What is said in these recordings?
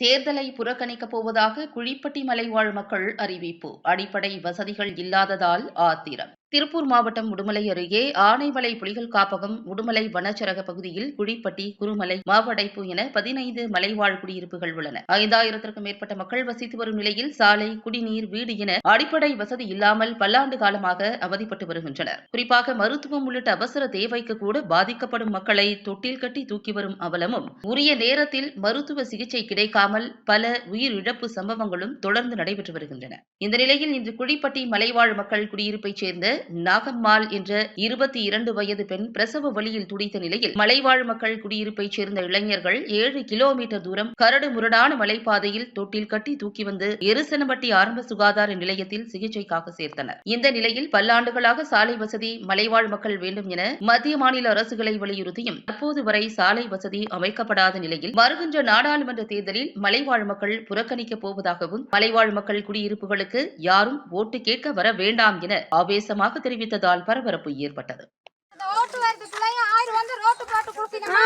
தேர்தலை புறக்கணிக்கப் போவதாக குழிப்பட்டி மலைவாழ் மக்கள் அறிவிப்பு. அடிப்படை வசதிகள் இல்லாததால் ஆத்திரம். திருப்பூர் மாவட்டம் உடுமலை அருகே ஆனைமலை புலிகள் காப்பகம் உடுமலை வனச்சரக பகுதியில் குழிப்பட்டி குருமலை மாவடைப்பு என பதினைந்து மலைவாழ் குடியிருப்புகள் உள்ளன. ஐந்தாயிரத்திற்கும் மேற்பட்ட மக்கள் வசித்து வரும் நிலையில் சாலை குடிநீர் வீடு என அடிப்படை வசதி இல்லாமல் பல்லாண்டு காலமாக அவதிப்பட்டு வருகின்றனர். குறிப்பாக மருத்துவம் உள்ளிட்ட அவசர தேவைக்கு கூட பாதிக்கப்படும் மக்களை தொட்டில் கட்டி தூக்கி வரும் அவலமும் உரிய நேரத்தில் மருத்துவ சிகிச்சை கிடைக்காமல் பல உயிரிழப்பு சம்பவங்களும் தொடர்ந்து நடைபெற்று வருகின்றன. இந்த நிலையில் இன்று குழிப்பட்டி மலைவாழ் மக்கள் குடியிருப்பைச் சேர்ந்த நாகம்மாள் என்ற இருபத்தி இரண்டு வயது பெண் பிரசவ வழியில் துடித்த நிலையில் மலைவாழ் மக்கள் குடியிருப்பைச் சேர்ந்த இளைஞர்கள் ஏழு கிலோமீட்டர் தூரம் கரடு முரடான மலைப்பாதையில் தொட்டில் கட்டி தூக்கி வந்து எருசனம்பட்டி ஆரம்ப சுகாதார நிலையத்தில் சிகிச்சைக்காக சேர்த்தனர். இந்த நிலையில் பல்லாண்டுகளாக சாலை வசதி மலைவாழ் மக்கள் வேண்டும் என மத்திய மாநில அரசுகளை வலியுறுத்தியும் தற்போது வரை சாலை வசதி அமைக்கப்படாத நிலையில் வருகின்ற நாடாளுமன்ற தேர்தலில் மலைவாழ் மக்கள் புறக்கணிக்கப் போவதாகவும் மலைவாழ் மக்கள் குடியிருப்புகளுக்கு யாரும் ஓட்டு கேட்க வர வேண்டாம் என ஆவேசமாக தெரிவித்ததால் பரபரப்பு ஏற்பட்டது. இந்த ஓட்டு வரதுக்குள்ளயும் ஆயிரம் வந்து ரோட்டு போட்டு கொடுத்தீங்கன்னா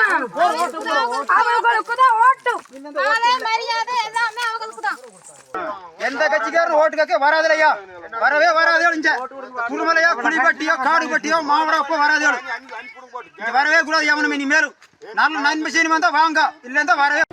அவங்களுக்கு தான் ஓட்டு மாலை மரியாதை எல்லாமே அவங்களுக்கு தான் எந்த கட்சிக்காரரும் ஓட்டு கேட்க வராதுலையா வரவே வராதே இங்க குடுமலையோ குடிப்பட்டியோ காடுபட்டியோ மாவடப்போ வராதே இங்க வரவே கூடாது எவனும் இனிமேலும் நல்ல நன்மை செய்யணும் வந்தா வாங்க. இல்லைன்னா வரவே